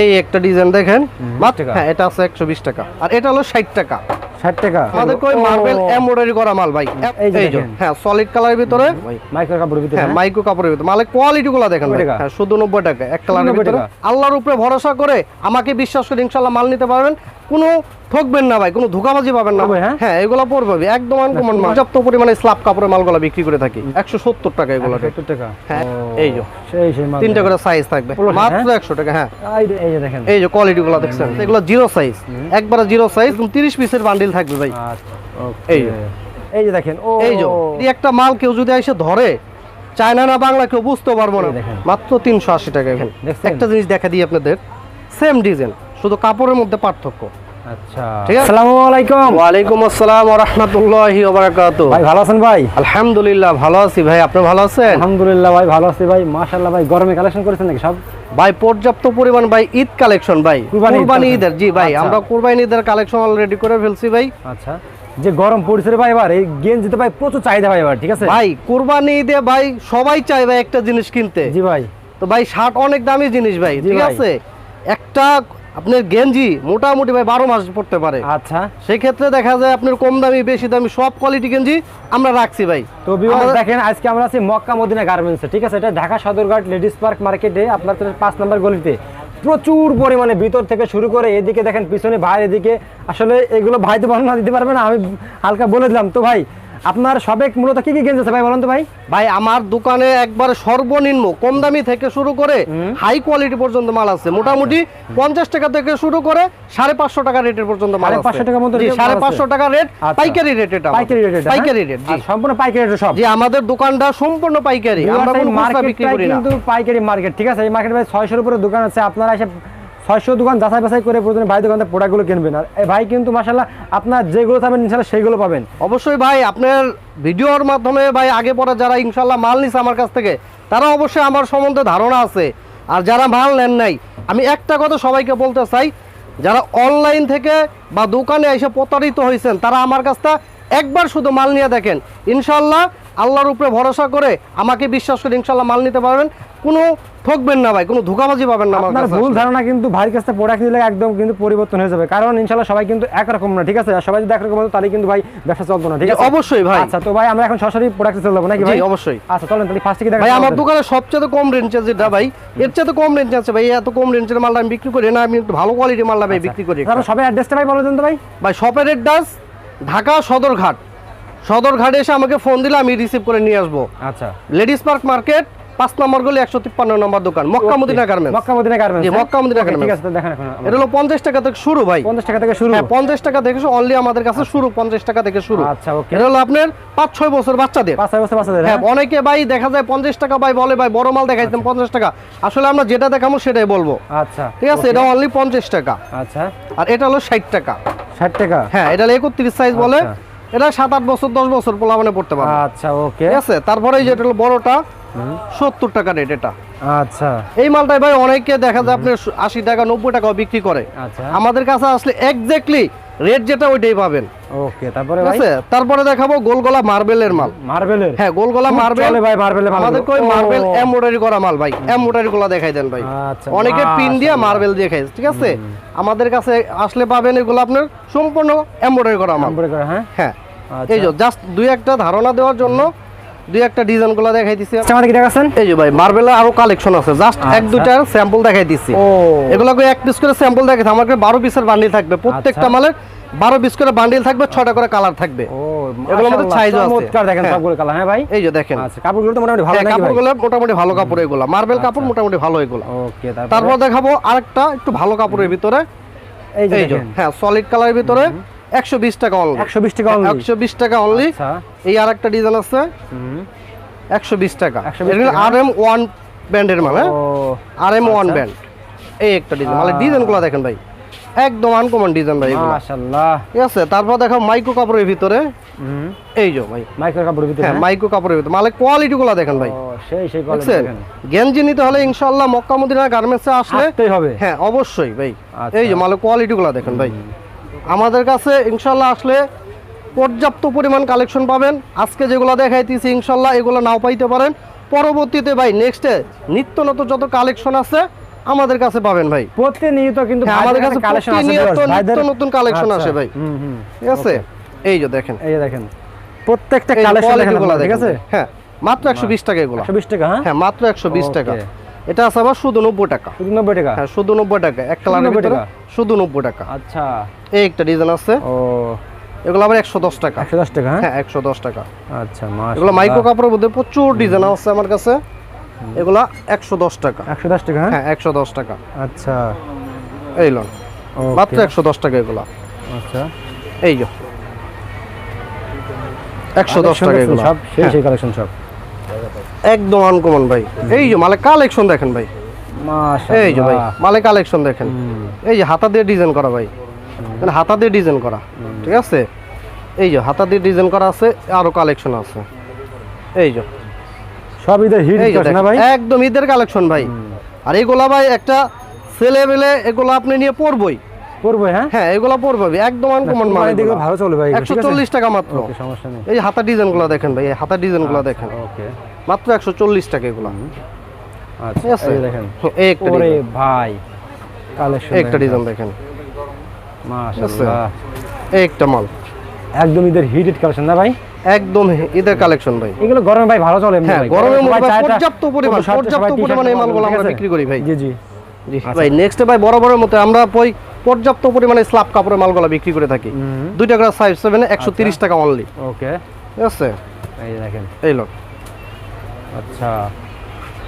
এই একটা ডিজাইন দেখেন। মাত্র হ্যাঁ এটা আছে একশো বিশ টাকা। আর এটা হলো ষাট টাকা। ষাট টাকা? আমাদের কই? মার্বেল এমব্রয়ডারি করা মাল ভাই। এই যে এই যে দেখেন। হ্যাঁ সলিড কালারের ভিতরে। মাইক্রো কাপড়ের ভিতরে হ্যাঁ হ্যাঁ? মাইক্রো কাপড়ের ভিতরে। মালের কোয়ালিটি গুলো দেখেন হ্যাঁ শুধু টাকা। এক কালারের ভিতরে। টাকা। আল্লাহর উপরে ভরসা করে আমাকে বিশ্বাস করে ইনশাল্লাহ মাল নিতে পারবেন। কোনো ঠকবেন না ভাই কোনো ধোকাবাজি পাবেন না। হ্যাঁ? হ্যাঁ এগুলো পড়বে একদম আনকমন মাল। পর্যাপ্ত পরিমাণে স্ল্যাব কাপড়ের মালগুলো বিক্রি করে থাকি। একশো সত্তর টাকা এগুলো টাকা? হ্যাঁ, এই যে। সেই সেই মাল তিনটা করে সাইজ থাকবে। মাত্র হ্যাঁ? একশো টাকা হ্যাঁ। এই যে- এই যে দেখেন। এই যে কোয়ালিটি গুলো দেখছেন এগুলো জিরো সাইজ একবারে জিরো সাইজ তিরিশ পিসের বান্ডিল থাকবে ভাই। আচ্ছা এই এই যে। দেখেন ও এই যে একটা মাল কেউ যদি এসে ধরে চায়না না বাংলা কেউ বুঝতে পারব না। মাত্র তিনশো আশি টাকা এখানে। একটা জিনিস দেখা দিই আপনাদের সেম ডিজাইন শুধু কাপড়ের মধ্যে পার্থক্য। আচ্ছা। ঠিক আছে? আসসালামু আলাইকুম। ওয়ালাইকুম আসসালাম রহমতুল্লাহি ওবরাকাত ভাই ভালো আছেন ভাই? আলহামদুলিল্লাহ ভালো আছি ভাই। আপনি ভালো আছেন? আলহামদুলিল্লাহ ভাই ভালো আছি ভাই। মাশাআল্লাহ ভাই গরমে কালেকশন করেছেন নাকি সব? ভাই পর্যাপ্ত পরিমাণ ভাই ঈদ কালেকশন ভাই। কুরবানি ঈদ কুরবানি collection। ঈদের জি ভাই আচ্ছা। আমরা কুরবানি ঈদের কালেকশন অলরেডি করে ফেলছি ভাই। আচ্ছা। যে গরম পড়ছে ভাই এবার এই গেঞ্জিতে ভাই প্রচুর চাহিদা ভাই এবার ঠিক আছে? ভাই কুরবানি ঈদে ভাই সবাই চায় ভাই একটা জিনিস কিনতে। জি ভাই। তো ভাই শার্ট অনেক দামি জিনিস ভাই ঠিক আছে? একটা আপনার গেঞ্জি মোটামুটি ভাই বারো মাস পড়তে পারে। আচ্ছা। সেই ক্ষেত্রে দেখা যায় আপনার কম দামি বেশি দামি সব কোয়ালিটি গেঞ্জি আমরা রাখছি ভাই। তো দেখেন আজকে আমরা আছি মক্কা মদিনা গার্মেন্টসে ঠিক আছে? এটা ঢাকা সদরঘাট লেডিস পার্ক মার্কেটে আপনার পাঁচ নম্বর গলিতে। প্রচুর পরিমাণে ভিতর থেকে শুরু করে এদিকে দেখেন পিছনে ভাই এদিকে আসলে এগুলো ভাই তো বর্ণনা দিতে পারবে না আমি হালকা বলে দিলাম। তো ভাই আপনার সবেক মূলত কি কি গেঞ্জ আছে ভাই বলেন তো ভাই? ভাই আমার দোকানে একবার সর্বনিম্ন কম দামি থেকে শুরু করে হাই কোয়ালিটি পর্যন্ত মাল আছে। মোটামুটি পঞ্চাশ টাকা থেকে শুরু করে সাড়ে পাঁচশো টাকা রেটের পর্যন্ত মাল আছে। পাঁচশো টাকার মতো জি, সাড়ে পাঁচশো টাকা রেট। পাইকারি রেট এটা পাইকারি রেট পাইকারি রেট জি। সম্পূর্ণ পাইকারি রেট সব? জি আমাদের দোকানটা সম্পূর্ণ পাইকারি। আমরা কোনো খুচরা বিক্রি করি না। কিন্তু পাইকারি মার্কেট ঠিক আছে? এই মার্কেটে ভাই ছয়শোর উপরে দোকান আছে আপনারা এসে ছয়শো দোকান যাচাই বাছাই করে প্রয়োজনে ভাই দোকান থেকে প্রোডাক্টগুলো কিনবেন। আর ভাই কিন্তু মাসাল্লাহ আপনার যেগুলো চাবেন ইনশাল্লাহ সেইগুলো পাবেন। অবশ্যই ভাই, আপনার ভিডিওর মাধ্যমে ভাই, আগে পরে যারা ইনশাল্লাহ মাল নিছে আমার কাছ থেকে, তারা অবশ্যই আমার সম্বন্ধে ধারণা আছে। আর যারা মাল নেন নাই, আমি একটা কথা সবাইকে বলতে চাই, যারা অনলাইন থেকে বা দোকানে এসে প্রতারিত হয়েছেন, তারা আমার কাছটা একবার শুধু মাল নিয়ে দেখেন। ইনশাল্লাহ আল্লাহর উপরে ভরসা করে আমাকে বিশ্বাস করে ইনশাল্লাহ মাল নিতে পারবেন। কোনো ঠকবেন না ভাই কোনো ধোকাবাজি পাবেন না আমার ভুল ধারণা কিন্তু ভাইয়ের কাছে প্রোডাক্ট নিলে একদম কিন্তু পরিবর্তন হয়ে যাবে। কারণ ইনশাল্লাহ সবাই কিন্তু একরকম না ঠিক আছে? আর সবাই যদি একরকম হতো তাহলে কিন্তু ভাই ব্যবসা চলতো না ঠিক আছে? অবশ্যই ভাই। আচ্ছা তো ভাই আমরা এখন সরাসরি প্রোডাক্টে চলে যাব নাকি ভাই? অবশ্যই। আচ্ছা চলেন তাহলে ফার্স্ট থেকে দেখা ভাই আমার দোকানে সবচেয়ে কম রেঞ্জের যেটা ভাই এর চেয়ে তো কম রেঞ্জ আছে ভাই এত কম রেঞ্জের মালটা আমি বিক্রি করি না আমি একটু ভালো কোয়ালিটির মালটা ভাই বিক্রি করি সবাই অ্যাড্রেসটা ভাই বলে দেন তো ভাই। ভাই শপের অ্যাড্রেস ঢাকা সদরঘাট। সদরঘাটে এসে আমাকে ফোন দিলে আমি রিসিভ করে নিয়ে আসব। আচ্ছা। লেডিস পার্ক মার্কেট পাঁচ নম্বর গলি একশো তিপ্পান্ন নম্বর দোকান Mecca Medina garments Mecca Medina garments জি, মক্কা মদিনা ঠিক আছে দেখেন এখন এটা হলো পঞ্চাশ টাকা থেকে শুরু ভাই। পঞ্চাশ টাকা থেকে শুরু। হ্যাঁ পঞ্চাশ টাকা থেকে অনলি আমাদের কাছে শুরু পঞ্চাশ টাকা থেকে শুরু। আচ্ছা ওকে এটা হলো আপনার পাঁচ ছয় বছর বাচ্চাদের। পাঁচ ছয় বছর বাচ্চাদের হ্যাঁ হ্যাঁ? অনেকে ভাই দেখা যায় পঞ্চাশ টাকা ভাই বলে ভাই বড় মাল দেখাইতাম পঞ্চাশ টাকা। আসলে আমরা যেটা দেখাবো সেটাই বলব। আচ্ছা ঠিক আছে এটা অনলি পঞ্চাশ টাকা। আচ্ছা। আর এটা হলো ষাট টাকা। ষাট টাকা? হ্যাঁ এটা একত্রিশ সাইজ বলে। আচ্ছা। এটা সাত আট বছর দশ বছর পোলাবনে মানে পড়তে পারবে। আচ্ছা ওকে। ঠিক আছে? তারপরে যেটা যে এটা হলো বড়টা সত্তর টাকা রেট এটা। আচ্ছা। এই মালটাই ভাই অনেকে দেখা যায় আপনি আশি টাকা নব্বই টাকা বিক্রি করে। আচ্ছা। আমাদের কাছে আসলে এক্স্যাক্টলি রেট যেটা ওইটাই পাবেন। ওকে তারপরে ভাই? আছে? তারপরে দেখাবো গোলগলা মার্বেলের মাল। মার্বেলের? হ্যাঁ গোলগলা মার্বেল। চলে ভাই মার্বেলের মাল। আমাদের কই মার্বেল এমব্রয়ডারি করা মাল ভাই। এমব্রয়ডারি গুলো দেখাই দেন ভাই। আচ্ছা, অনেকে পিন দিয়ে মার্বেল দিয়ে খায় ঠিক আছে? আমাদের কাছে আসলে পাবেন এগুলো আপনার সম্পূর্ণ এমব্রয়ডারি করা মাল। করা হ্যাঁ? হ্যাঁ। আচ্ছা। এই যে জাস্ট দুই একটা ধারণা দেওয়ার জন্য দুই একটা ডিজাইনগুলো দেখাই দিছি। আচ্ছা আমাদের কি দেখাচ্ছেন? এই যে ভাই মার্বেলের আরও কালেকশন আছে। জাস্ট এক আচ্ছা। দুইটার স্যাম্পল দেখাই দিছি। এগুলোকে এক পিস করে স্যাম্পল দেখাই আমার কাছে বারো পিসের বান্ডিল থাকবে। প্রত্যেকটা আচ্ছা। মালের বারো পিস করে বান্ডিল থাকবে ছটা করে কালার থাকবে। ও এগুলোর মধ্যে মাশাআল্লাহ, size ও আছে। চমৎকার দেখেন হ্যাঁ। সবগুলো কালার হ্যাঁ ভাই? এই যে দেখেন। আচ্ছা কাপড়গুলো তো মোটামুটি ভালো হ্যাঁ, নাকি ভাই? কাপড়গুলো মোটামুটি ভালো কাপড় এগুলো। মার্বেল কাপড় মোটামুটি ভালো এগুলো। ওকে তারপর? দেখাবো আরেকটা একটু ভালো কাপড়ের ভিতরে। এই যে এই যে দেখেন। হ্যাঁ সলিড কালারের ভিতরে। একশো বিশ টাকা অনলি 120 টাকা only? একশো বিশ টাকা অনলি আচ্ছা। এই আর একটা ডিজাইন আছে। হুম। একশো বিশ টাকা। 120 টাকা। আর এম ওয়ান ব্যান্ডের মাল হ্যাঁ? আর এম ওয়ান আচ্ছা। ব্যান্ড। এই একটা ডিজাইন মানে আহ। ডিজাইনগুলো দেখেন ভাই একদম আনকমন ডিজাইন ভাই এগুলো। মাশাআল্লাহ। ঠিক আছে তারপর দেখো মাইক্রো কাপড়ের ভিতরে। হুম। এই যে ভাই। মাইক্রো কাপড়ের ভিতরে হ্যাঁ হ্যাঁ? মাইক্রো কাপড়ের ভিতরে। মালের কোয়ালিটি গুলো দেখেন ভাই। সেই সেই কোয়ালিটি দেখেন। গেঞ্জি নিতে হলে ইনশাল্লাহ মক্কা মদিনা গার্মেন্টসে আসলে হবে। হ্যাঁ অবশ্যই ভাই। আচ্ছা। এই যে মালের কোয়ালিটি গুলো দেখেন ভাই। আমাদের কাছে ইনশাল্লাহ আসলে পর্যাপ্ত পরিমাণ কালেকশন পাবেন। আজকে যেগুলো দেখাইতেছি ইনশাল্লাহ এগুলো নাও পাইতে পারেন। পরবর্তীতে ভাই নেক্সটে নিত্য নতুন যত কালেকশন আছে আমাদের কাছে পাবেন ভাই। প্রতিনিয়ত কিন্তু হ্যাঁ, আমাদের কাছে প্রতিনিয়ত নিত্য নতুন collection আচ্ছা, আসে ভাই। ঠিক আছে? এই যে দেখেন। এই যে দেখেন প্রত্যেকটা কালেকশন ঠিক আছে? হ্যাঁ মাত্র একশো বিশ টাকা এগুলো। 120 টাকা হ্যাঁ? হ্যাঁ মাত্র একশো বিশ টাকা। Okay. এটা আছে আবার শুধু নব্বই টাকা। শুধু 90 টাকা? হ্যাঁ শুধু নব্বই টাকা। এক কালারের 90 ভিতরে টাকা? শুধু নব্বই টাকা। আচ্ছা। এই একটা ডিজাইন আছে। ও। এগুলো আবার একশো দশ টাকা। 110 টাকা হ্যাঁ? হ্যাঁ একশো দশ টাকা। আচ্ছা এগুলো মাইক্রো কাপড়ের মধ্যে প্রচুর ডিজাইন আছে আমার কাছে। এগুলা একশো দশ টাকা। 110 টাকা হ্যাঁ? একশো দশ টাকা। আচ্ছা। এই লোন। Okay. মাত্র একশো দশ টাকা এগুলা। আচ্ছা। এই যে। একশো দশ টাকা এগুলো। সব সেই কালেকশন সব। একদম আনকমন ভাই। এই যে মালে কালেকশন দেখেন ভাই। এই যে ভাই মালে কালেকশন দেখেন। এই যে হাতা দিয়ে ডিজাইন করা ভাই। মানে হাতা দিয়ে ডিজাইন করা ঠিক আছে? এই যে হাতা দিয়ে ডিজাইন করা আছে আরও কালেকশন আছে। এই যে। সব ঈদের হিট না ভাই? একদম ঈদের কালেকশন ভাই। আর এগুলা ভাই একটা ছেলে বেলে এগুলো আপনি নিয়ে পড়বই করবে হ্যাঁ? হ্যাঁ এগুলা পড়বে একদম আনকমন মানে দিকে ভালো চলবে ভাই একশো চল্লিশ টাকা মাত্র। সমস্যা নেই। এই হাতা ডিজাইনগুলো দেখেন ভাই এই হাতা ডিজাইনগুলো দেখেন। ওকে। মাত্র একশো চল্লিশ টাকা এগুলো। আচ্ছা ঠিক আছে এই দেখেন। একটা ভাই কালেকশন একটা ডিজাইন দেখেন। মাশাআল্লাহ। একটা মাল। একদম ঈদের হিটেড কালেকশন না ভাই? একদম ঈদের কালেকশন ভাই। এগুলো গরমে ভাই ভালো চলে হ্যাঁ ভাই। ভাই পর্যাপ্ত পরিমাণ পর্যাপ্ত পরিমাণে এই মালগুলো আমরা বিক্রি করি ভাই। জি জি। জি ভাই নেক্সট ভাই বরাবরের মতো আমরা পর্যাপ্ত পরিমাণে স্ল্যাব কাপড়ের মালগুলো বিক্রি করে থাকি। দুইটা করে সাইজ সেভেন একশো তিরিশ টাকা অনলি ওকে ঠিক আছে? এই দেখেন। এই লোক। আচ্ছা।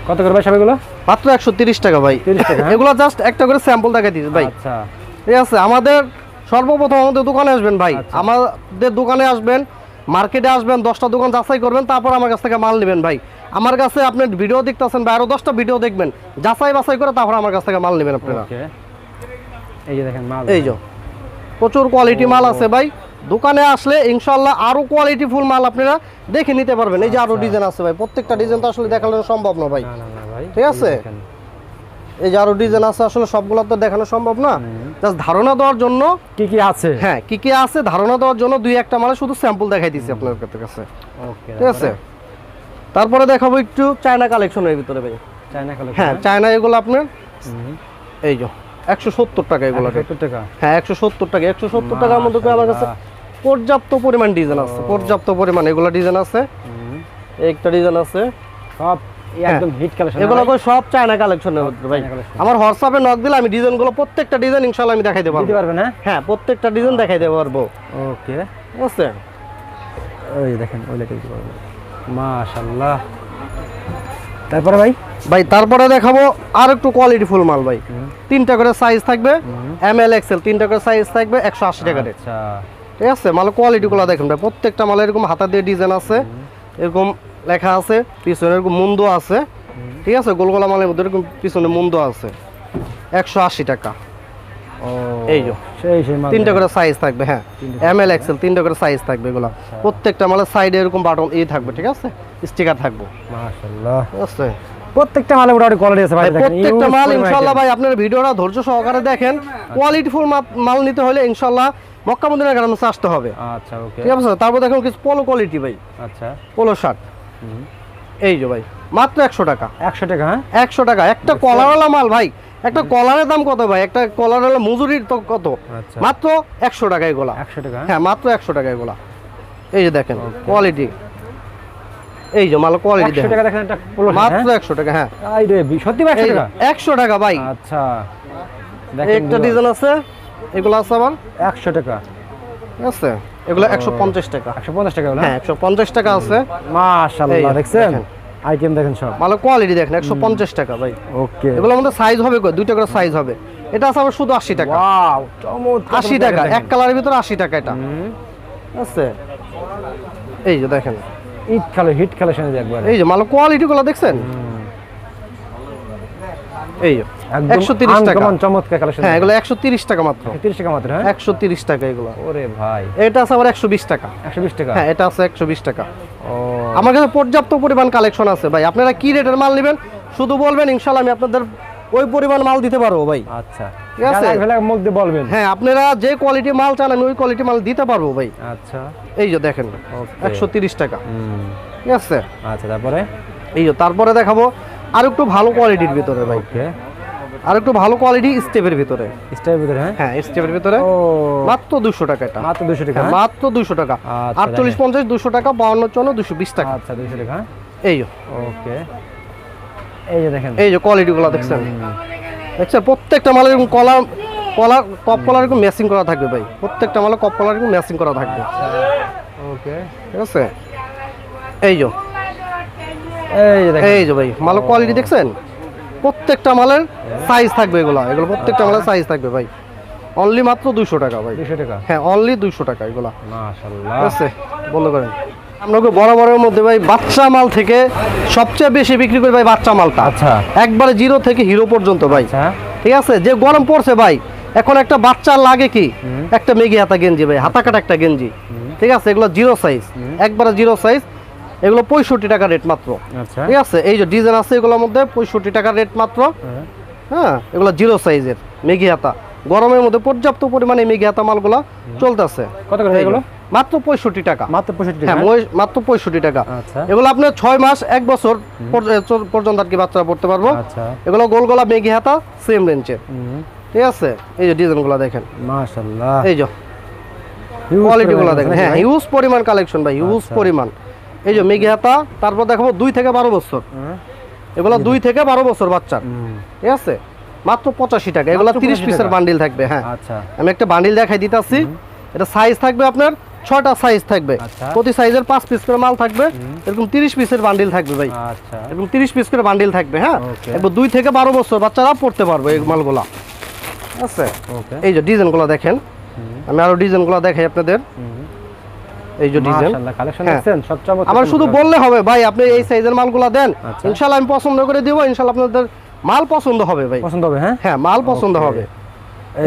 কত করে ভাই সবগুলো? মাত্র একশো তিরিশ টাকা ভাই। 30 টাকা, হ্যাঁ? এগুলো জাস্ট একটা করে স্যাম্পল দেখা দিচ্ছি ভাই। আচ্ছা। ঠিক আছে আমাদের সর্বপ্রথম আমাদের দোকানে আসবেন ভাই। আচ্ছা। আমাদের দোকানে আসবেন মার্কেটে আসবেন দশটা দোকান যাচাই করবেন তারপর আমার কাছ থেকে মাল নেবেন ভাই। আমার কাছে আপনি ভিডিও দেখতেছেন বা আরও দশটা ভিডিও দেখবেন। যাচাই বাছাই করে তারপর আমার কাছ থেকে মাল নেবেন আপনারা। এই যে দেখেন মাল। এই যে প্রচুর কোয়ালিটি মাল আছে ভাই। দোকানে আসলে ইনশাল্লাহ আরও কোয়ালিটি ফুল মাল আপনারা দেখে নিতে পারবেন। এই যে আরও ডিজাইন আছে ভাই প্রত্যেকটা ডিজাইন তো আসলে দেখানো সম্ভব ভাই। না ভাই ঠিক আছে? এই যে আরও ডিজাইন আছে আসলে সবগুলো তো দেখানো সম্ভব না। জাস্ট ধারণা দেওয়ার জন্য কি কি আছে? হ্যাঁ কি কি আছে ধারণা দেওয়ার জন্য দুই একটা মালে শুধু স্যাম্পল দেখাই দিছি আপনার কাছে। ওকে ঠিক আছে? তারপরে? দেখাবো একটু চায়না কালেকশনের ভিতরে ভাই। চায়না কালেকশন হ্যাঁ চায়না এগুলো আপনার এই যে। একশো সত্তর টাকা এগুলো টাকা? হ্যাঁ একশো সত্তর টাকা একশো সত্তর টাকার মধ্যে আমার কাছে পর্যাপ্ত পরিমাণ ডিজাইন আছে পর্যাপ্ত পরিমাণ এগুলো ডিজাইন আছে। একটা ডিজাইন আছে। সব একদম হিট কালেকশন এগুলো সব চায়না কালেকশনের ভাই। আমার হোয়াটসঅ্যাপে নক দিলে আমি ডিজাইনগুলো প্রত্যেকটা ডিজাইন ইনশাল্লাহ আমি দেখাই দেবো। দিতে পারবেন হ্যাঁ? হ্যাঁ প্রত্যেকটা ডিজাইন দেখাই দেবো পারব ওকে আছে? ওই দেখেন ওই দিতে পারবেন মাশাআল্লাহ। তারপরে ভাই? ভাই তারপরে দেখাবো আর একটু কোয়ালিটি ফুল মাল ভাই। তিনটা করে সাইজ থাকবে এম এল এক্সেল তিনটা করে সাইজ থাকবে একশো আশি টাকা রেট আচ্ছা। ঠিক আছে? মাল কোয়ালিটিগুলো দেখেন ভাই প্রত্যেকটা মালে এরকম হাতা দিয়ে ডিজাইন আছে এরকম লেখা আছে পিছনে এরকম মুন্দ আছে ঠিক আছে? গোলগোলা মালের মধ্যে এরকম পিছনে মুন্দ আছে একশো আশি টাকা। এই যে। সেই সেই মাল তিনটা করে সাইজ থাকবে হ্যাঁ। এম এল এক্সেল তিনটা করে সাইজ থাকবে এগুলো। প্রত্যেকটা মালের সাইডে এরকম বাটন ই থাকবে ঠিক আছে? স্টিকার থাকব। মাশাআল্লাহ। প্রত্যেকটা মালে মোটামুটি কোয়ালিটি আছে ভাই প্রত্যেকটা মাল ইনশাল্লাহ ভাই আপনার ভিডিওটা ধৈর্য সহকারে দেখেন। কোয়ালিটি ফুল মাল নিতে হলে ইনশাল্লাহ মক্কা মদিনা গার্মেন্টসে আসতে হবে। আচ্ছা ওকে ঠিক আছে তারপর দেখুন কিছু পোলো কোয়ালিটি ভাই। আচ্ছা। পোলো শার্ট এই যে ভাই মাত্র একশো টাকা। 100 টাকা হ্যাঁ? একশো টাকা একটা কলারওয়ালা মাল ভাই একটা কলারের দাম কত ভাই? একটা কলারওয়ালা মজুরির তো কত? আচ্ছা। মাত্র একশো টাকা এগুলা। 100 টাকা হ্যাঁ? হ্যাঁ মাত্র একশো টাকা এগুলা। এই যে দেখেন কোয়ালিটি এই যে মাল কোয়ালিটি 100 টাকা দেখেন একটা পোলো মাত্র একশো টাকা হ্যাঁ। আই রে সত্যি 100 টাকা? একশো টাকা ভাই। আচ্ছা। দেখেন একটা ডিজাইন আছে এগুলো আছে আবার? 100 টাকা। ঠিক আছে এগুলো একশো পঞ্চাশ টাকা। 150 টাকা হ্যাঁ? একশো পঞ্চাশ টাকা আছে। মাশাআল্লাহ দেখছেন? দেখেন। আইটেম দেখেন সব। মাল কোয়ালিটি দেখেন একশো পঞ্চাশ টাকা ভাই। ওকে। এগুলোর মধ্যে সাইজ হবে কই? দুইটা করে সাইজ হবে। এটা আছে আবার শুধু আশি টাকা। ওয়াও চমৎকার আশি টাকা এক কালারের ভিতরে আশি টাকা এটা। আছে। এই যে দেখেন। হিট কালেকশন একবার। এই যে মাল কোয়ালিটি গুলো দেখছেন এই একশো তিরিশ টাকা। চমৎকার কালেকশন হ্যাঁ এগুলো একশো তিরিশ টাকা মাত্র। 30 টাকা মাত্র হ্যাঁ? একশো তিরিশ টাকা এগুলো। ওরে ভাই। এটা আছে আবার একশো বিশ টাকা। 120 টাকা? হ্যাঁ এটা আছে একশো বিশ টাকা। ও। আমার কাছে পর্যাপ্ত পরিমাণ কালেকশন আছে। ভাই আপনারা কি রেটের মাল নেবেন? শুধু বলবেন ইনশাল্লাহ আমি আপনাদের ওই পরিমাণ মাল দিতে পারব ভাই। আচ্ছা। ঠিক আছে? মুখ দিয়ে বলবেন। হ্যাঁ আপনারা যে কোয়ালিটি মাল চান আমি ওই কোয়ালিটি মাল দিতে পারব ভাই। আচ্ছা। এই যে দেখেন একশো তিরিশ টাকা। ঠিক আছে? আচ্ছা তারপরে? এই যে তারপরে দেখাবো আর একটু ভালো কোয়ালিটির ভিতরে ভাই। আর একটু ভালো কোয়ালিটি স্টেপের ভিতরে। স্টাইলের ভিতরে হ্যাঁ? হ্যাঁ স্টেপের ভিতরে। মাত্র দুশো টাকা এটা। মাত্র দুশো টাকা হ্যাঁ, হ্যাঁ? মাত্র দুশো টাকা। আচ্ছা, আটচল্লিশ পঞ্চাশ দুশো টাকা বাউন্ন চুয়ান্ন দুশো বিশ টাকা। আচ্ছা দুশো টাকা হ্যাঁ? এই ওকে এই যে দেখেন। এই যে কোয়ালিটিগুলো দেখছেন? দেখছেন? প্রত্যেকটা মালের কলার কলার কপ কলার এরকম ম্যাচিং করা থাকবে ভাই। প্রত্যেকটা মালের কপ কলার এরকম ম্যাচিং করা থাকবে। ওকে। ঠিক আছে? এই যে। এই যে এই যে ভাই মালের কোয়ালিটি দেখছেন? প্রত্যেকটা মালের সাইজ থাকবে এগুলো। এগুলো প্রত্যেকটা মালের সাইজ থাকবে ভাই। অনলি মাত্র দুশো টাকা ভাই। দুশো টাকা? হ্যাঁ অনলি দুশো টাকা এগুলা। মাশাল্লাহ। ঠিক আছে? বন্ধ করেন। আপনাকে বরাবরের মধ্যে ভাই বাচ্চা মাল থেকে সবচেয়ে বেশি বিক্রি করি ভাই বাচ্চা মালটা। আচ্ছা। একবারে জিরো থেকে হিরো পর্যন্ত ভাই। আচ্ছা। ঠিক আছে? যে গরম পড়ছে ভাই এখন একটা বাচ্চা লাগে কি? একটা মেগি হাতা গেঞ্জি ভাই হাতা কাটা একটা গেঞ্জি। ঠিক আছে? এগুলো জিরো সাইজ একবারে জিরো সাইজ এগুলো পঁয়ষট্টি টাকা রেট মাত্র। আচ্ছা। ঠিক আছে? এই যে ডিজাইন আছে এগুলোর মধ্যে পঁয়ষট্টি টাকা রেট মাত্র। হ্যাঁ। হ্যাঁ? এগুলো জিরো সাইজের মেগি হাতা। গরমের মধ্যে পর্যাপ্ত পরিমাণে মেগি হাতা মালগুলো চলতেছে। কত করে এগুলো মাত্র পঁয়ষট্টি টাকা। মাত্র পঁয়ষট্টি হ্যাঁ টাকা মাত্র পঁয়ষট্টি টাকা। আচ্ছা। এগুলো আপনার ছয় মাস এক বছর পর্যন্ত আর কি বাচ্চারা পড়তে পারব। আচ্ছা। এগুলো গোল গোলা মেঘি হাতা সেম রেঞ্জের ঠিক আছে? এই যে ডিজাইনগুলো দেখেন। মাশাল্লাহ এই যে। কোয়ালিটিগুলো দেখেন। হ্যাঁ হিউজ পরিমাণ কালেকশন ভাই হিউজ আচ্ছা। পরিমাণ। এই যে মেঘি হাতা তারপর দেখাবো দুই থেকে বারো বছর। এগুলো দুই থেকে বারো বছর বাচ্চা ঠিক আছে? মাত্র পঁচাশি টাকা। এগুলো তিরিশ পিসের বান্ডিল থাকবে হ্যাঁ। আচ্ছা। আমি একটা বান্ডিল দেখাই দিতেছি। এটা সাইজ থাকবে আপনার ছয়টা সাইজ থাকবে। আচ্ছা। প্রতি সাইজের পাঁচ পিস করে মাল থাকবে। এরকম তিরিশ পিসের বান্ডিল থাকবে ভাই। আচ্ছা। এরকম তিরিশ পিস করে বান্ডিল থাকবে হ্যাঁ. এবার দুই থেকে বারো বছর বাচ্চারা পড়তে পারবে এই মালগুলা। ঠিক আছে এই যে ডিজাইনগুলো দেখেন। আমি আরও ডিজাইনগুলো দেখাই আপনাদের। এই যে ডিজাইন। কালেকশন হ্যাঁ। আমার শুধু বললে হবে ভাই আপনি এই সাইজের মালগুলো দেন। আচ্ছা। ইনশাল্লাহ আমি পছন্দ করে দিব ইনশাল্লাহ আপনাদের মাল পছন্দ হবে ভাই। পছন্দ হবে হ্যাঁ? হ্যাঁ মাল পছন্দ হবে।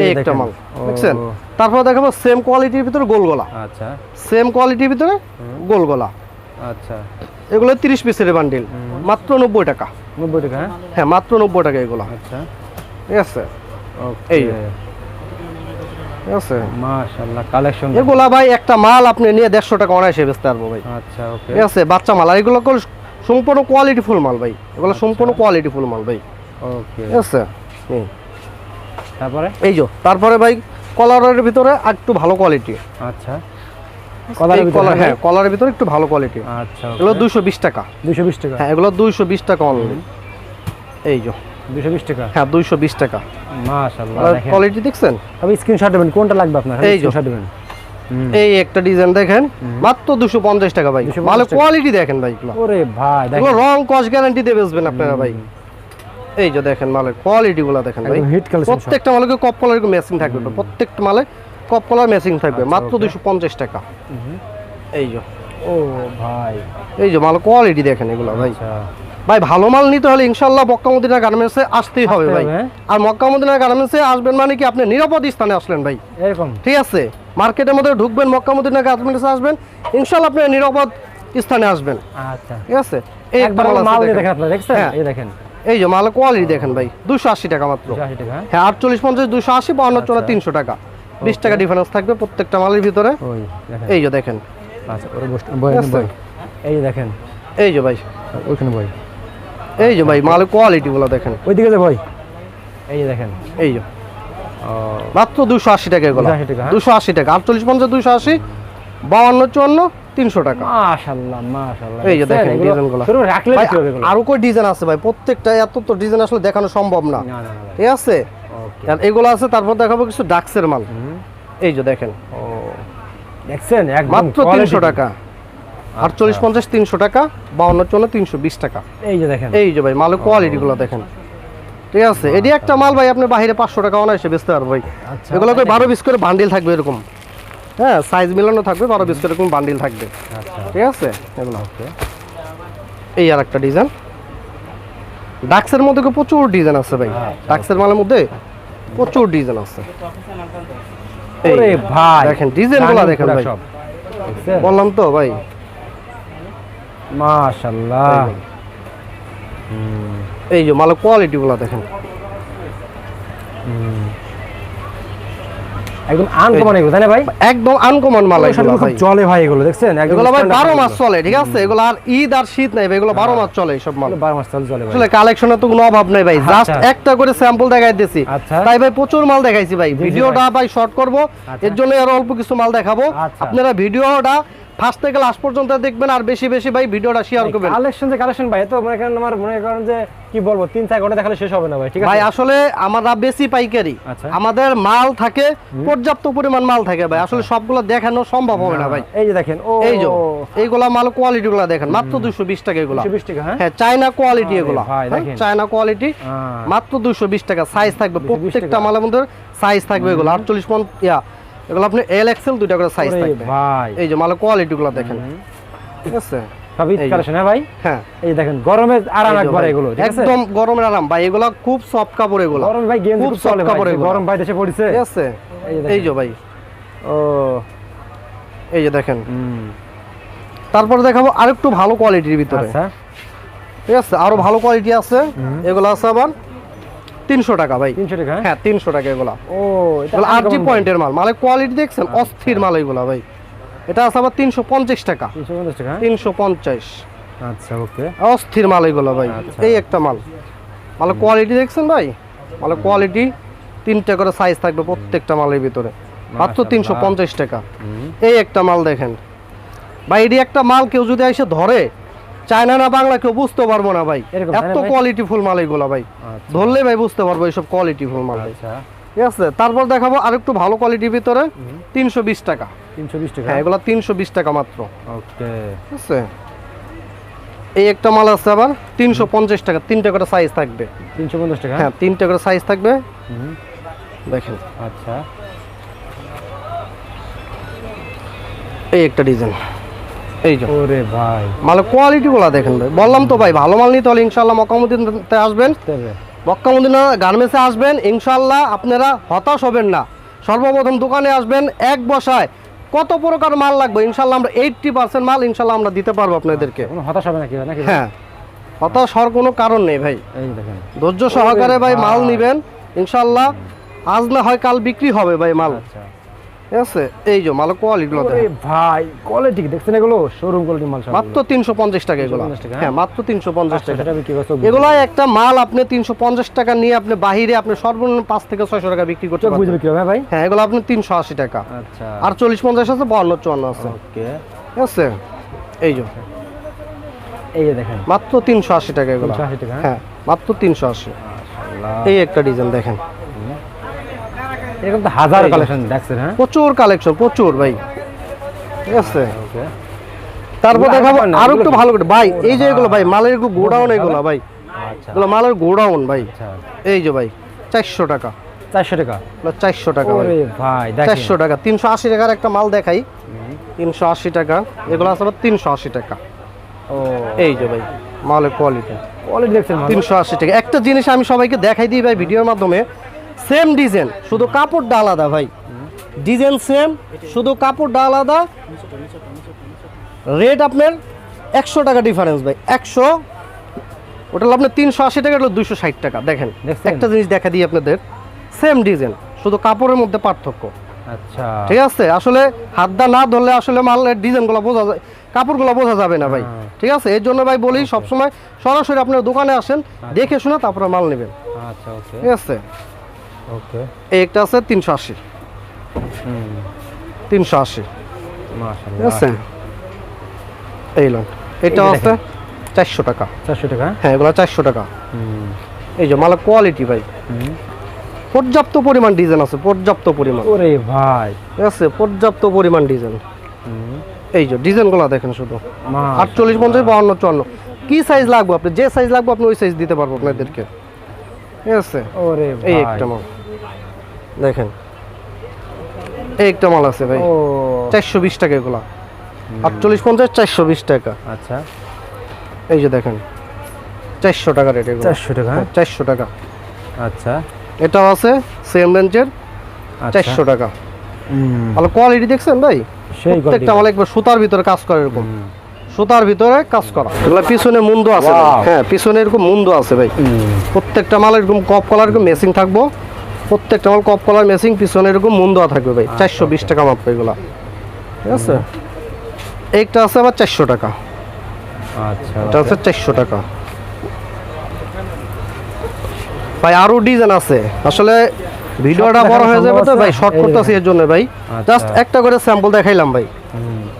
এই একটা মাল দেখছেন? তারপর দেখাবো সেম কোয়ালিটির ভিতরে গোল গলা আচ্ছা। সেম কোয়ালিটির ভিতরে গোল গলা আচ্ছা। এগুলো তিরিশ পিসের বান্ডিল মাত্র নব্বই টাকা। নব্বই টাকা হ্যাঁ? হ্যাঁ মাত্র নব্বই টাকা এগুলো। আচ্ছা। ঠিক আছে? এই। ঠিক আছে? মাশাল্লাহ কালেকশন এগুলা ভাই একটা মাল আপনি নিয়ে দেড়শো টাকা অনায়াসে বেচতে পারব ভাই। আচ্ছা ওকে। ঠিক আছে? বাচ্চা মাল। আর এগুলো সম্পূর্ণ কোয়ালিটি ফুল মাল ভাই। এগুলো সম্পূর্ণ কোয়ালিটি ফুল মাল ভাই। ওকে ঠিক আছে? তারপরে? এই যে তারপরে ভাই কলারের ভিতরে একটু ভালো কোয়ালিটি আচ্ছা। কলার হ্যাঁ কলারের ভিতরে একটু ভালো কোয়ালিটি আচ্ছা এগুলো দুশো বিশ টাকা। দুশো বিশ টাকা? হ্যাঁ এগুলো দুইশো বিশ টাকা অনলি এই যে। দুশো বিশ টাকা? হ্যাঁ দুইশো বিশ টাকা। কোয়ালিটি দেখছেন? আপনি স্ক্রিনশট দেবেন কোনটা লাগবে আপনার? এই। স্ক্রিনশট দেবেন। এই একটা ডিজাইন দেখেন মাত্র দুশো পঞ্চাশ টাকা ভাই। 250 ভালো কোয়ালিটি দেখেন ভাই ওরে ভাই রং কস গ্যারান্টি দিয়ে বেচবেন আপনারা ভাই। এই যে দেখেন মালের কোয়ালিটি গুলো দেখেন ভাই। হিট কালেকশন প্রত্যেকটা মালে কপ কলার ম্যাচিং থাকবে প্রত্যেকটা মালে কপ কলার ম্যাচিং থাকবে। আচ্ছা, মাত্র okay. দুশো পঞ্চাশ টাকা। এই যে। ও ভাই। এই যে মাল কোয়ালিটি দেখেন এগুলো ভাই। আচ্ছা। ভাই ভালো মাল নিতে হলে ইনশাল্লাহ মক্কা মদিনা গার্মেন্টসে আসতেই হবে ভাই। হ্যাঁ। আর মক্কা মদিনা গার্মেন্টসে আসবেন মানে কি আপনি নিরাপদ স্থানে আসলেন ভাই। এরকম। ঠিক আছে? মার্কেটের মধ্যে ঢুকবেন মক্কা মদিনা গার্মেন্টসে আসবেন। ইনশাল্লাহ আপনি নিরাপদ স্থানে আসবেন। আচ্ছা। ঠিক আছে? এই একবার মাল। দেখেন। আপনারা দেখছেন? হ্যাঁ। এই দেখেন। এই যে মাল কোয়ালিটি দেখেন ভাই দুশো আশি টাকা মাত্র। হ্যাঁ? হ্যাঁ আটচল্লিশ পঞ্চাশ দুশো আশি বাউন্ন চুয়ান্ন আচ্ছা। তিনশো টাকা। বিশ টাকা ডিফারেন্স থাকবে প্রত্যেকটা মালের ভিতরে। এই যে দেখেন। আচ্ছা এই যে দেখেন। এই যে ভাই। ওইখানে বই এই যে ভাই মালের কোয়ালিটি গুলো দেখেন। ওইদিকে যে বই এই যে দেখেন। এই যে। মাত্র দুশো আশি টাকা এগুলো। 280 টাকা, হ্যাঁ? দুশো আশি টাকা। আটচল্লিশ পঞ্চাশ দুশো আশি বাউন্ন চুয়ান্ন তিনশো টাকা। মাশাআল্লাহ মাশাআল্লাহ এই যে দেখেন ডিজাইনগুলো। শুধু রাখলে ভাই, বিক্রি হবে এগুলো। আরও কই ডিজাইন আছে ভাই? প্রত্যেকটা এত তো ডিজাইন আসলে দেখানো সম্ভব না। না না না ভাই। ঠিক আছে? আর এগুলো আছে তারপর দেখাবো কিছু ডাক্সের মাল। এই যে দেখেন। ও দেখছেন? মাত্র quality। তিনশো টাকা। আটচল্লিশ পঞ্চাশ তিনশো টাকা। বাউন্ন তিনশো বিশ টাকা। এই যে দেখেন। এই যে ভাই মালের কোয়ালিটি গুলো দেখেন। ঠিক আছে? এটি একটা মাল ভাই আপনি বাইরে পাঁচশো টাকা অনায়াসে বেচতে পারব ভাই। আচ্ছা এগুলো করে বারো বিশ করে বান্ডিল থাকবে এরকম। হ্যাঁ সাইজ মিলানো থাকবে বারো করে এরকম বান্ডিল থাকবে। আচ্ছা। ঠিক আছে? এগুলো এই আর একটা ডিজাইন ডাক্সের মধ্যে প্রচুর ডিজাইন আছে ভাই। ডাক্সের মালের মধ্যে প্রচুর ডিজাইন আছে। এই ওরে ভাই দেখেন ডিজাইনগুলো দেখেন ভাই। সব। বললাম তো ভাই। মাশাআল্লাহ এই যে। মালের কোয়ালিটি গুলো দেখেন একদম আনকমন এগুলো তাই না ভাই একদম আনকমন মাল এগুলো খুব চলে ভাই এগুলো দেখছেন এগুলো ভাই। মাস চলে ঠিক আছে এগুলো আর ঈদ আর শীত নাই ভাই এগুলো বারো মাস চলে সব মাল এগুলো বারো মাস চলে চলে ভাই আসলে কালেকশনের তো কোনো অভাব নাই ভাই জাস্ট আচ্ছা। একটা করে স্যাম্পল দেখাই দিছি আচ্ছা। তাই ভাই প্রচুর মাল দেখাইছি ভাই ভিডিওটা ভাই শর্ট করব আচ্ছা। এর জন্য আর অল্প কিছু মাল দেখাবো। আপনারা ভিডিওটা ফার্স্ট থেকে লাস্ট পর্যন্ত দেখবেন আর বেশি বেশি ভাই ভিডিওটা শেয়ার করবেন। কালেকশন যে কালেকশন ভাই তো মনে করেন আমার মনে করেন যে কি বলব তিন চার ঘণ্টা দেখালে শেষ হবে না ভাই ঠিক আছে? ভাই আসলে আমরা বেশি পাইকারি। আচ্ছা। আমাদের মাল থাকে পর্যাপ্ত পরিমাণ মাল থাকে ভাই। আসলে সবগুলো দেখানো সম্ভব হবে না ভাই। এই যে দেখেন ও এই যে এইগুলা মাল কোয়ালিটি গুলা দেখেন মাত্র দুশো বিশ টাকা এগুলা। 220 টাকা হ্যাঁ? হ্যাঁ চায়না কোয়ালিটি আরে এগুলা। ভাই, হ্যাঁ, দেখেন। চায়না কোয়ালিটি মাত্র দুশো বিশ টাকা। সাইজ থাকবে প্রত্যেকটা মালের মধ্যে সাইজ থাকবে এগুলো। আটচল্লিশ পন ইয়া এগুলো আপনি এল এক্সেল দুইটা করে সাইজ থাকবে। ভাই। এই যে মালের কোয়ালিটি গুলো দেখেন। ঠিক আছে? সবই কালেকশন হ্যাঁ ভাই? হ্যাঁ। এই দেখেন গরমে আরাম একবার এগুলো একদম গরমের আরাম। ভাই এগুলো খুব সফট কাপড় এগুলো। গরম ভাই গেঞ্জি খুব খুব চলে soft ভাই কাপড় গরম ভাই দেশে পড়িছে। ঠিক আছে? এই যে ভাই। ও। এই যে দেখেন। তারপরে দেখাবো আরেকটু ভালো কোয়ালিটির ভিতরে। আচ্ছা। ঠিক আছে? আরও ভালো কোয়ালিটি আছে। এগুলো আছে আবার তিনশো টাকা ভাই। তিনশো টাকা? হ্যাঁ? তিনশো টাকা এগুলা। ও এটা এগুলো জি পয়েন্টের মাল। মালের কোয়ালিটি দেখছেন অস্থির মাল এগুলা ভাই। এটা আছে আবার তিনশো পঞ্চাশ টাকা। তিনশো পঞ্চাশ আচ্ছা ওকে। অস্থির মাল এগুলো ভাই। আচ্ছা। এই একটা মাল। মালের কোয়ালিটি দেখছেন ভাই? মালের কোয়ালিটি তিনটা করে সাইজ থাকবে প্রত্যেকটা মালের ভিতরে। মাত্র। তিনশো পঞ্চাশ টাকা। এই একটা মাল দেখেন। ভাই এটি একটা মাল কেউ যদি এসে ধরে চায়না না বাংলা কেউ বুঝতে পারব না ভাই। এত কোয়ালিটি ফুল মাল এগুলো ভাই। আচ্ছা। ধরলে ভাই বুঝতে পারব এইসব কোয়ালিটি ফুল মাল আচ্ছা। ঠিক আছে? তারপর দেখাবো আরেকটু ভালো কোয়ালিটির ভিতরে। তিনশো বিশ টাকা। তিনশো বিশ টাকা? হ্যাঁ এগুলো তিনশো বিশ টাকা মাত্র। ওকে। ঠিক আছে? এই একটা মাল আছে আবার তিনশো পঞ্চাশ টাকা। তিনটা করে সাইজ থাকবে। তিনশো পঞ্চাশ টাকা? হ্যাঁ তিনটা করে সাইজ থাকবে। দেখেন। আচ্ছা। এই একটা ডিজাইন এই যে। ওরে ভাই। মালের কোয়ালিটিগুলো দেখেন ভাই। বললাম তো ভাই ভালো মাল নিতে হলে ইনশাল্লাহ মক্কামুদ্দিনতে আসবেন। তবে। মক্কামুদ্দিন গার্মেন্টসে আসবেন। ইনশাল্লাহ আপনারা হতাশ হবেন না। সর্বপ্রথম দোকানে আসবেন এক বসায়। কত প্রকার মাল লাগবে? ইনশাল্লাহ আমরা এইটটি পার্সেন্ট মাল ইনশাল্লাহ আমরা দিতে পারব আপনাদেরকে। হতাশ হবে নাকি নাকি হ্যাঁ। হতাশ হওয়ার কোনো কারণ নেই ভাই। ধৈর্য সহকারে ভাই মাল। নিবেন। ইনশাল্লাহ আজ না হয় কাল বিক্রি হবে ভাই মাল। আচ্ছা। ঠিক আছে? এই যে মালের কোয়ালিটিগুলো ওরে ভাই কোয়ালিটি দেখছেন এগুলো? শোরুম কোয়ালিটি মাল মাত্র তিনশো পঞ্চাশ টাকা এগুলো। হ্যাঁ মাত্র তিনশো পঞ্চাশ আচ্ছা, টাকা। এগুলো একটা মাল আপনি তিনশো পঞ্চাশ টাকা নিয়ে আপনি বাহিরে আপনি সর্বনিম্ন পাঁচ থেকে ছয়শো টাকা বিক্রি করতে পারবেন। বিক্রি হবে ভাই? হ্যাঁ এগুলো আপনি তিনশো আশি টাকা। আচ্ছা। আর চল্লিশ পঞ্চাশ আছে বান্ন চুয়ান্ন আছে। ওকে। ঠিক আছে? এই যে। এই যে দেখেন। মাত্র তিনশো আশি টাকা এগুলো। 380 টাকা, হ্যাঁ? হ্যাঁ মাত্র তিনশো আশি। মাশাআল্লাহ। এই একটা ডিজাইন দেখেন। এরকম তো হাজার কালেকশন দেখছেন হ্যাঁ? প্রচুর কালেকশন প্রচুর ভাই। ঠিক আছে? ওকে তারপর দেখাবো আরও একটু ভালো করে। ভাই এই যে এগুলো ভাই মালের এগুলো গোডাউন এগুলো? ভাই। আচ্ছা। এগুলো মালের গোডাউন ভাই। আচ্ছা। এই যে ভাই চারশো টাকা। চারশো টাকা? চারশো টাকা ভাই। চারশো টাকা তিনশো আশি টাকার একটা মাল দেখাই। তিনশো আশি টাকা এগুলো আবার তিনশো আশি টাকা। ও। এই যে ভাই মালের কোয়ালিটি কোয়ালিটি দেখছেন তিনশো আশি টাকা। একটা জিনিস আমি সবাইকে দেখাই দিই ভাই ভিডিওর মাধ্যমে। সেম ডিজাইন শুধু কাপড়টা আলাদা ভাই। ডিজাইন সেম শুধু কাপড়টা আলাদা। রেট আপনার একশো টাকা ডিফারেন্স ভাই একশো। ওটা আপনার তিনশো আশি টাকা হলো দুশো ষাট টাকা। দেখেন? একটা জিনিস দেখা দিই আপনাদের সেম ডিজাইন শুধু কাপড়ের মধ্যে পার্থক্য। আচ্ছা। ঠিক আছে? আসলে হাত দা না ধরলে আসলে মালের ডিজাইনগুলো বোঝা যায় কাপড়গুলো বোঝা যাবে না ভাই। হ্যাঁ। ঠিক আছে? এর জন্য ভাই বলি সবসময় সরাসরি আপনার দোকানে আসেন দেখে শুনে তারপরে মাল নেবেন। আচ্ছা ঠিক আছে? ওকে। এই একটা আছে তিনশো আশি। হুম তিনশো আশি। ঠিক মাশাআল্লাহ আছে? এই লোন। এটা আছে চারশো টাকা। চারশো টাকা? হ্যাঁ এগুলো চারশো টাকা। হুম। এই যে মালের কোয়ালিটি ভাই। হুম। পর্যাপ্ত পরিমাণ ডিজাইন আছে পর্যাপ্ত পরিমাণ। ওরে ভাই। ঠিক আছে? পর্যাপ্ত পরিমাণ ডিজাইন। হুম। এই যে ডিজাইনগুলো দেখেন শুধু। আটচল্লিশ পঞ্চাশ বাউন্ন চুয়ান্ন। কি সাইজ লাগবে আপনি? যে সাইজ লাগবে আপনি ওই সাইজ দিতে পারব আপনাদেরকে। ঠিক আছে? ওরে এই একটা মাল। দেখেন। একটা মাল আছে ভাই। চারশো বিশ টাকা এগুলা। আটচল্লিশ পঞ্চাশ চারশো বিশ টাকা। আচ্ছা। এই যে দেখেন চারশো টাকা রেট এগুলো। চারশো টাকা হ্যাঁ? চারশো টাকা। আচ্ছা। এটাও আছে সেম রেঞ্জের আচ্ছা। চারশো টাকা। ভালো কোয়ালিটি দেখছেন ভাই? প্রত্যেকটা মাল একবার সুতার ভিতরে কাজ করে এরকম। সুতার ভিতরে কাজ করা। এগুলো পিছনে মুন্ডু আছে। হ্যাঁ পিছনে এরকম মুন্ডু আছে ভাই। প্রত্যেকটা মাল এরকম কপ কলার এরকম মেসিং থাকব। প্রত্যেকটা মাল কপ কলার মেসিং পিছনে এরকম মন দেওয়া থাকবে ভাই। চারশো বিশ টাকা মাত্র এগুলা। ঠিক আছে? এইটা আছে আবার চারশো টাকা। আচ্ছা এটা আছে চারশো টাকা। ভাই আরও ডিজাইন আছে। আসলে ভিডিওটা বড় হয়ে যাবে তো ভাই শর্ট করতেছি এর জন্য ভাই। আচ্ছা। জাস্ট একটা করে স্যাম্পল দেখাইলাম ভাই।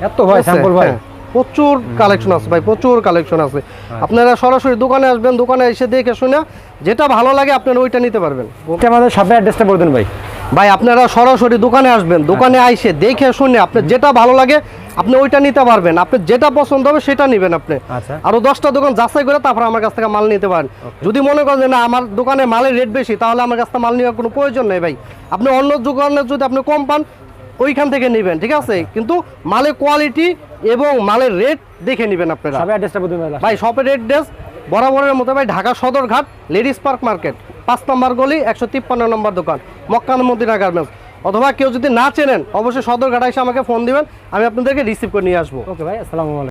এত ভাই স্যাম্পল ভাই। হ্যাঁ, প্রচুর কালেকশন আছে ভাই প্রচুর কালেকশন আছে। আপনারা সরাসরি দোকানে আসবেন দোকানে এসে দেখে শুনে যেটা ভালো লাগে আপনারা ওইটা নিতে পারবেন। আমাদের শপের অ্যাড্রেসটা বলে দেন ভাই। ভাই আপনারা সরাসরি দোকানে আসবেন দোকানে আইসে দেখে শুনে আপনার যেটা ভালো লাগে আপনি ওইটা নিতে পারবেন। আপনি যেটা পছন্দ হবে সেটা নেবেন আপনি। আচ্ছা। আরও দশটা দোকান যাচাই করে তারপর আমার কাছ থেকে মাল নিতে পারেন। যদি মনে করেন যে না আমার দোকানে মালের রেট বেশি তাহলে আমার কাছ থেকে মাল নেওয়ার কোনো প্রয়োজন নেই ভাই। আপনি অন্য দোকানে যদি আপনি কম পান ওইখান থেকে নেবেন ঠিক আছে? কিন্তু মালের কোয়ালিটি এবং মালের রেট দেখে নেবেন আপনারা। ভাই শপের রেট ড্রেস বরাবরের মতো ভাই Dhaka Sadarghat ladies park market পাঁচ নম্বর গলি একশো তিপ্পান্ন নম্বর দোকান মক্কান মদিনা গার্মেন্টস অথবা কেউ যদি না চেনেন অবশ্যই সদরঘাট এসে আমাকে ফোন দিবেন আমি আপনাদেরকে রিসিভ করে নিয়ে আসব। ওকে ভাই আসসালামু আলাইকুম।